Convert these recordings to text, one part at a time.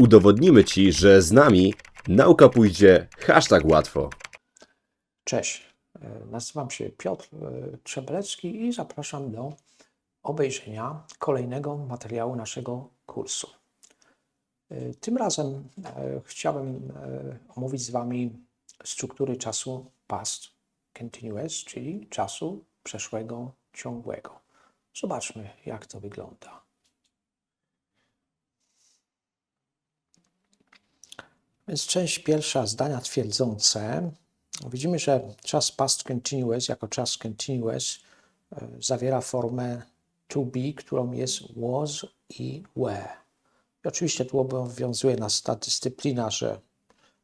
Udowodnimy Ci, że z nami nauka pójdzie hashtag łatwo. Cześć, e, nazywam się Piotr e, Trzeblecki i zapraszam do obejrzenia kolejnego materiału naszego kursu. E, Tym razem chciałem e, omówić z Wami struktury czasu past continuous, czyli czasu przeszłego ciągłego. Zobaczmy, jak to wygląda. Więc część pierwsza, zdania twierdzące. Widzimy, że czas past continuous jako czas continuous e, zawiera formę to be, którą jest was i were. I oczywiście tu obowiązuje nas ta dyscyplina, że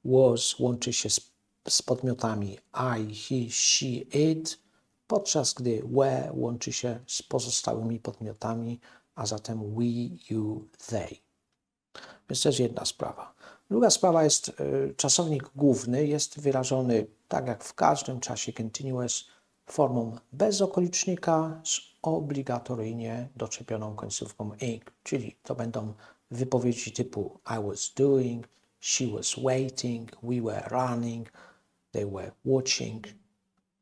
was łączy się z, z podmiotami I, he, she, it, podczas gdy were łączy się z pozostałymi podmiotami, a zatem we, you, they. Więc to jest jedna sprawa. Druga sprawa jest, y, czasownik główny jest wyrażony, tak jak w każdym czasie continuous, formą bez okolicznika z obligatoryjnie doczepioną końcówką ing, czyli to będą wypowiedzi typu I was doing, she was waiting, we were running, they were watching.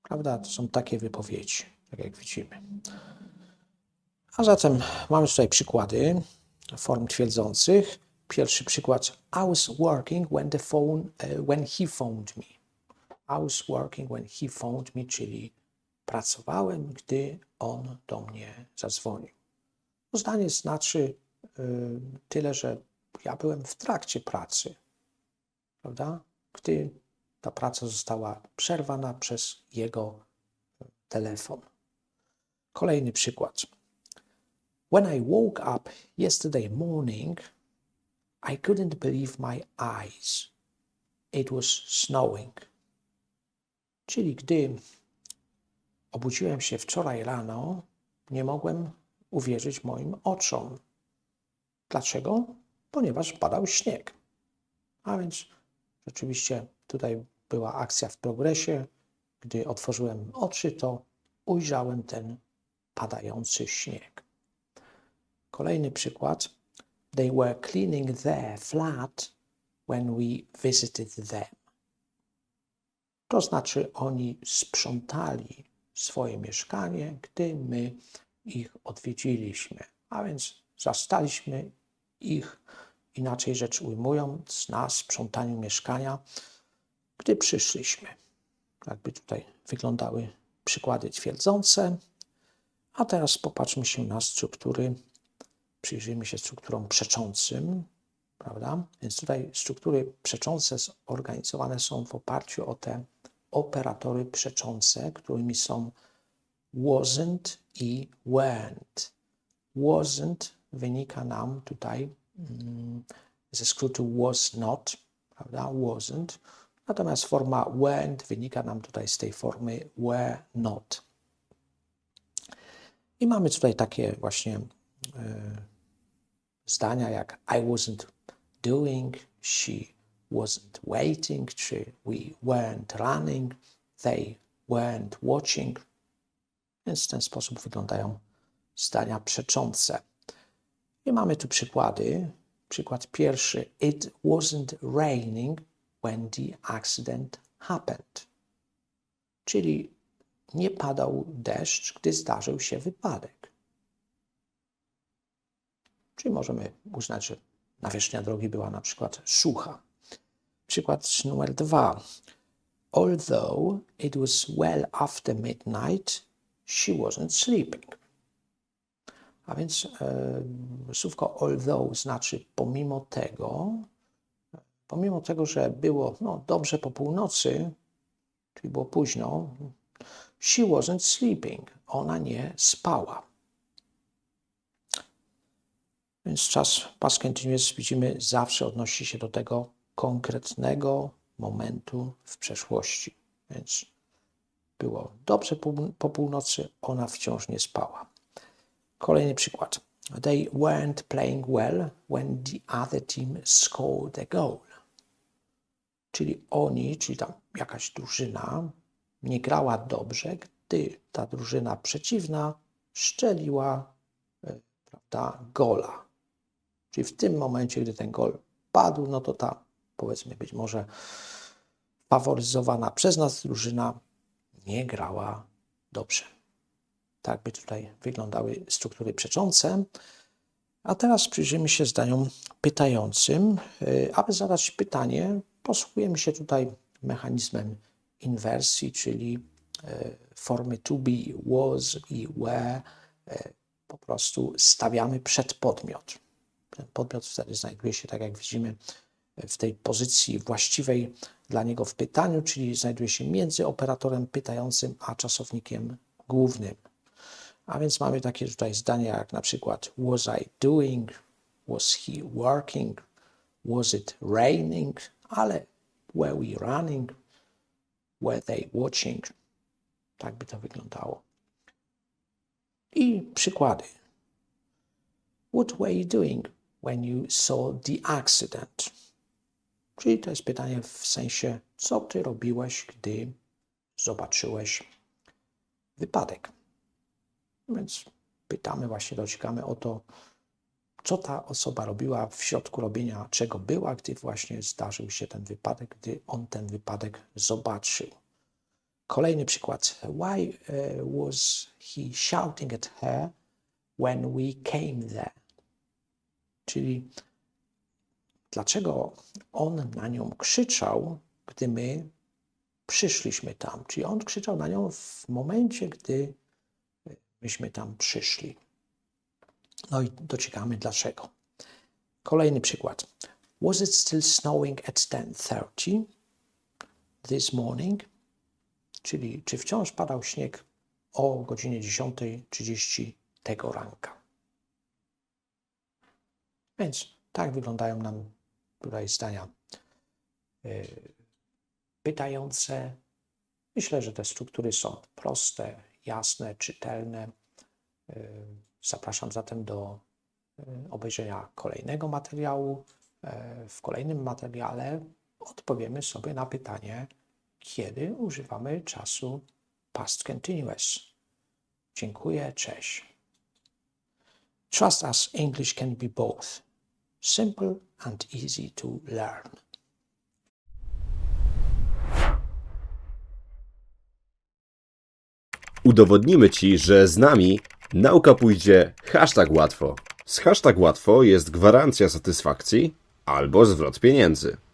Prawda? To są takie wypowiedzi, tak jak widzimy. A zatem mamy tutaj przykłady form twierdzących. Pierwszy przykład. I was working when the phone, e, when he phoned me. I was working when he phoned me, czyli pracowałem, gdy on do mnie zadzwonił. To zdanie znaczy y, tyle, że ja byłem w trakcie pracy, prawda? Gdy ta praca została przerwana przez jego e, telefon. Kolejny przykład. When I woke up yesterday morning, I couldn't believe my eyes. It was snowing. Czyli gdy obudziłem się wczoraj rano, nie mogłem uwierzyć moim oczom. Dlaczego? Ponieważ padał śnieg. A więc rzeczywiście tutaj była akcja w progresie. Gdy otworzyłem oczy, to ujrzałem ten padający śnieg. Kolejny przykład. They were cleaning their flat when we visited them. To znaczy, oni sprzątali swoje mieszkanie, gdy my ich odwiedziliśmy. A więc zastaliśmy ich, inaczej rzecz ujmując, na sprzątaniu mieszkania, gdy przyszliśmy. Jakby tutaj wyglądały przykłady twierdzące. A teraz popatrzmy się na struktury przyjrzyjmy się strukturom przeczącym, prawda? Więc tutaj struktury przeczące zorganizowane są w oparciu o te operatory przeczące, którymi są wasn't i weren't. Wasn't wynika nam tutaj mm, ze skrótu was not, prawda? Wasn't. Natomiast forma weren't wynika nam tutaj z tej formy were not. I mamy tutaj takie właśnie e, zdania jak I wasn't doing, she wasn't waiting, czy we weren't running, they weren't watching. Więc w ten sposób wyglądają zdania przeczące. I mamy tu przykłady. Przykład pierwszy. It wasn't raining when the accident happened. Czyli nie padał deszcz, gdy zdarzył się wypadek. Czyli możemy uznać, że nawierzchnia drogi była na przykład sucha. Przykład numer dwa. Although it was well after midnight, she wasn't sleeping. A więc e, słówko although znaczy pomimo tego, pomimo tego, że było no, dobrze po północy, czyli było późno, she wasn't sleeping. Ona nie spała. Więc czas past continuous widzimy zawsze odnosi się do tego konkretnego momentu w przeszłości. Więc było dobrze po, północy, ona wciąż nie spała. Kolejny przykład. They weren't playing well when the other team scored a goal. Czyli oni, czyli tam jakaś drużyna, nie grała dobrze, gdy ta drużyna przeciwna szczeliła e, prawda, gola. Czyli w tym momencie, gdy ten gol padł, no to ta, powiedzmy, być może faworyzowana przez nas drużyna nie grała dobrze. Tak by tutaj wyglądały struktury przeczące. A teraz przyjrzymy się zdaniom pytającym. Y, Aby zadać pytanie, posługujemy się tutaj mechanizmem inwersji, czyli y, formy to be, was i were. y, Po prostu stawiamy przed podmiot. Podmiot wtedy znajduje się, tak jak widzimy, w tej pozycji właściwej dla niego w pytaniu, czyli znajduje się między operatorem pytającym a czasownikiem głównym. A więc mamy takie tutaj zdania jak na przykład was I doing, was he working, was it raining, ale were we running, were they watching. Tak by to wyglądało. I przykłady. What were you doing when you saw the accident? Czyli to jest pytanie w sensie, co ty robiłeś, gdy zobaczyłeś wypadek. Więc pytamy, właśnie dociekamy o to, co ta osoba robiła, w środku robienia czego była, gdy właśnie zdarzył się ten wypadek, gdy on ten wypadek zobaczył. Kolejny przykład. Why uh, was he shouting at her when we came there? Czyli dlaczego on na nią krzyczał, gdy my przyszliśmy tam? Czyli on krzyczał na nią w momencie, gdy myśmy tam przyszli. No i dociekamy dlaczego. Kolejny przykład. Was it still snowing at 10:30 this morning? Czyli czy wciąż padał śnieg o godzinie 10.30 tego ranka? Więc tak wyglądają nam tutaj zdania y, pytające. Myślę, że te struktury są proste, jasne, czytelne. Y, Zapraszam zatem do y, obejrzenia kolejnego materiału. W kolejnym materiale odpowiemy sobie na pytanie, kiedy używamy czasu past continuous. Dziękuję, cześć. Trust us, English can be both simple and easy to learn. Udowodnimy Ci, że z nami nauka pójdzie hashtag łatwo. Z hashtag łatwo jest gwarancja satysfakcji albo zwrot pieniędzy.